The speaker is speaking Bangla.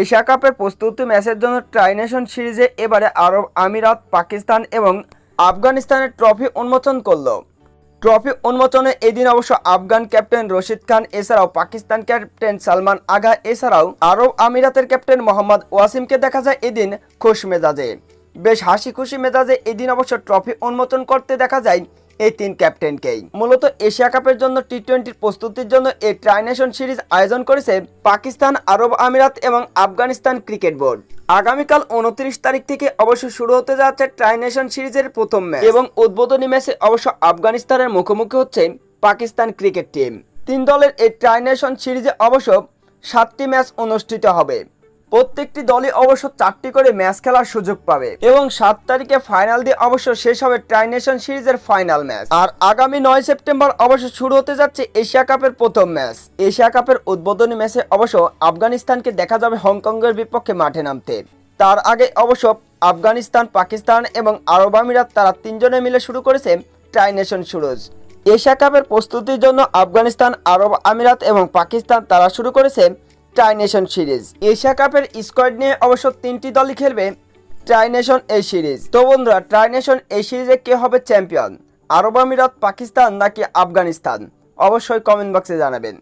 এশিয়া কাপের প্রস্তুতি ম্যাচের জন্য ট্রাইনেশন সিরিজে এবারে আরব আমিরাত, পাকিস্তান এবং আফগানিস্তানের ট্রফি উন্মোচন করল। ট্রফি উন্মোচনে এদিন অবশ্য আফগান ক্যাপ্টেন রশিদ খান, এছাড়াও পাকিস্তান ক্যাপ্টেন সালমান আগা, এছাড়াও আরব আমিরাতের ক্যাপ্টেন মোহাম্মদ ওয়াসিমকে দেখা যায় এদিন খুশ মেজাজে। বেশ হাসি খুশি মেজাজে এদিন অবশ্য ট্রফি উন্মোচন করতে দেখা যায় এই তিন ক্যাপ্টেনকেই। মূলত এশিয়া কাপের জন্য টি টোয়েন্টির প্রস্তুতির জন্য এই ট্রাইনেশন সিরিজ আয়োজন করেছে পাকিস্তান, আরব আমিরাত এবং আফগানিস্তান ক্রিকেট বোর্ড। আগামীকাল উনত্রিশ তারিখ থেকে অবশ্য শুরু হতে যাচ্ছে ট্রাইনেশন সিরিজের প্রথম ম্যাচ এবং উদ্বোধনী ম্যাচে অবশ্য আফগানিস্তানের মুখোমুখি হচ্ছে পাকিস্তান ক্রিকেট টিম। তিন দলের এই ট্রাইনেশন সিরিজে অবশ্য সাতটি ম্যাচ অনুষ্ঠিত হবে। প্রত্যেকটি দলই অবশ্য চারটি করে ম্যাচ খেলার সুযোগ পাবে এবং সাত তারিখে ফাইনাল দিয়ে অবশ্য শেষ হবে ট্রাইনেশন সিরিজের ফাইনাল ম্যাচ। আর আগামী নয় সেপ্টেম্বর অবশ্য শুরু হতে যাচ্ছে এশিয়া কাপের প্রথম ম্যাচ। এশিয়া কাপের উদ্বোধনী ম্যাচে অবশ্য আফগানিস্তানকে দেখা যাবে হংকংয়ের বিপক্ষে মাঠে নামতে। তার আগে অবশ্য আফগানিস্তান, পাকিস্তান এবং আরব আমিরাত তারা তিনজনে মিলে শুরু করেছে ট্রাইনেশন সিরিজ এশিয়া কাপের প্রস্তুতির জন্য আফগানিস্তান, আরব আমিরাত এবং পাকিস্তান তারা শুরু করেছে ট্রাইনেশন সিরিজ এশিয়া কাপের স্কোয়াড নিয়ে অবশ্য তিনটি দলই খেলবে ট্রাই নেশন এ সিরিজ তো বন্ধুরা ট্রাই নেশন এ সিরিজে কে হবে চ্যাম্পিয়ন আরব আমিরাত, পাকিস্তান নাকি আফগানিস্তান? অবশ্যই কমেন্ট বক্সে জানাবেন।